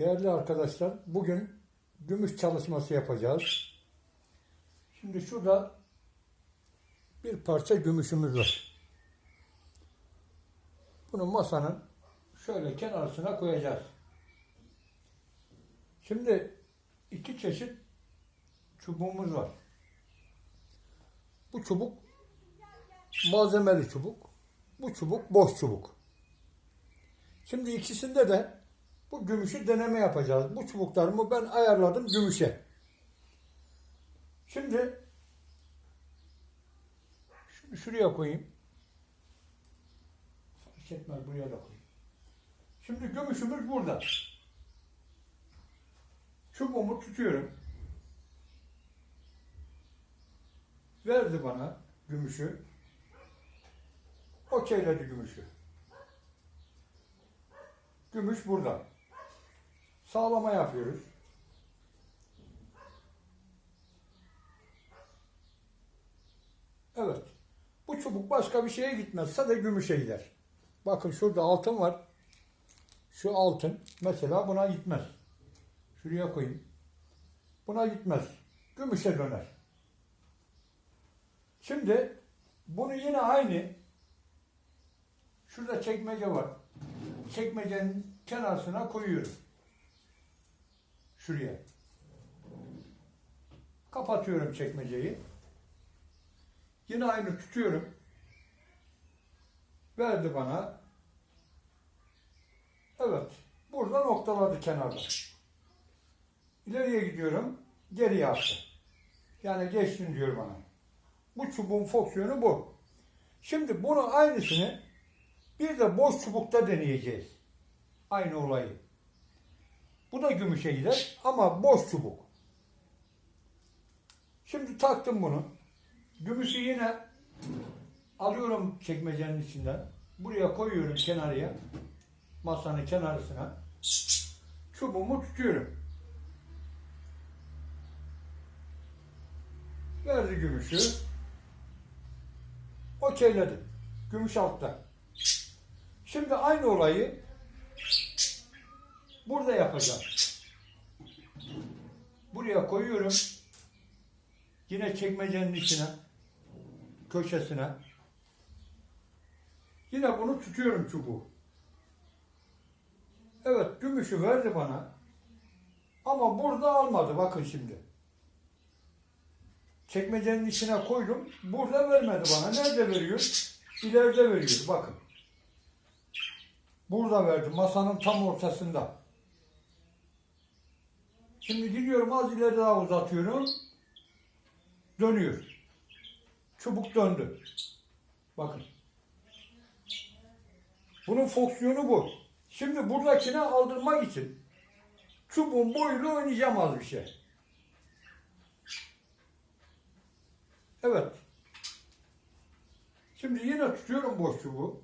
Değerli arkadaşlar, bugün gümüş çalışması yapacağız. Şimdi şurada bir parça gümüşümüz var. Bunu masanın şöyle kenarına koyacağız. Şimdi iki çeşit çubuğumuz var. Bu çubuk malzemeli çubuk. Bu çubuk boş çubuk. Şimdi ikisinde de bu gümüşü deneme yapacağız. Bu çubuklarımı ben ayarladım gümüşe. Şimdi şunu şuraya koyayım. Fark etmez buraya da koyayım. Şimdi gümüşümüz burada. Çubuğumu tutuyorum. Verdi bana gümüşü. Okeyledi gümüşü. Gümüş burada. Sağlama yapıyoruz. Evet. Bu çubuk başka bir şeye gitmez. Sadece gümüşe gider. Bakın şurada altın var. Şu altın mesela buna gitmez. Şuraya koyayım. Buna gitmez. Gümüşe döner. Şimdi bunu yine aynı şurada çekmece var. Çekmecenin kenarına koyuyorum. Şuraya. Kapatıyorum çekmeceyi. Yine aynı tutuyorum. Verdi bana. Evet. Burada noktaladı kenarda. İleriye gidiyorum. Geriye attı. Yani geçtin diyor bana. Bu çubuğun fonksiyonu bu. Şimdi bunu aynısını bir de boş çubukta deneyeceğiz. Aynı olayı. Bu da gümüşe gider ama boş çubuk. Şimdi taktım bunu. Gümüşü yine alıyorum çekmecenin içinden. Buraya koyuyorum kenarıya. Masanın kenarısına. Çubuğumu tutuyorum. Verdi gümüşü. Okeyledim. Gümüş altta. Şimdi aynı olayı burada yapacağım. Buraya koyuyorum. Yine çekmecenin içine, köşesine. Yine bunu tutuyorum çubuğu. Evet, gümüşü verdi bana. Ama burada almadı. Bakın şimdi. Çekmecenin içine koydum. Burada vermedi bana. Nerede veriyor? İleride veriyor. Bakın. Burada verdi. Masanın tam ortasında. Şimdi gidiyorum az ileri daha uzatıyorum. Dönüyor. Çubuk döndü. Bakın. Bunun fonksiyonu bu. Şimdi buradakine aldırmak için çubuğun boyuyla oynayacağım az bir şey. Evet. Şimdi yine tutuyorum boş çubuğu.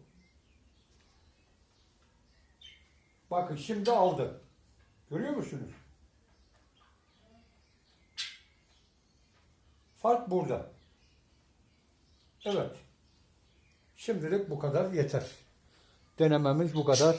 Bakın şimdi aldı. Görüyor musunuz? Fark burada. Evet. Şimdilik bu kadar yeter. Denememiz bu kadar.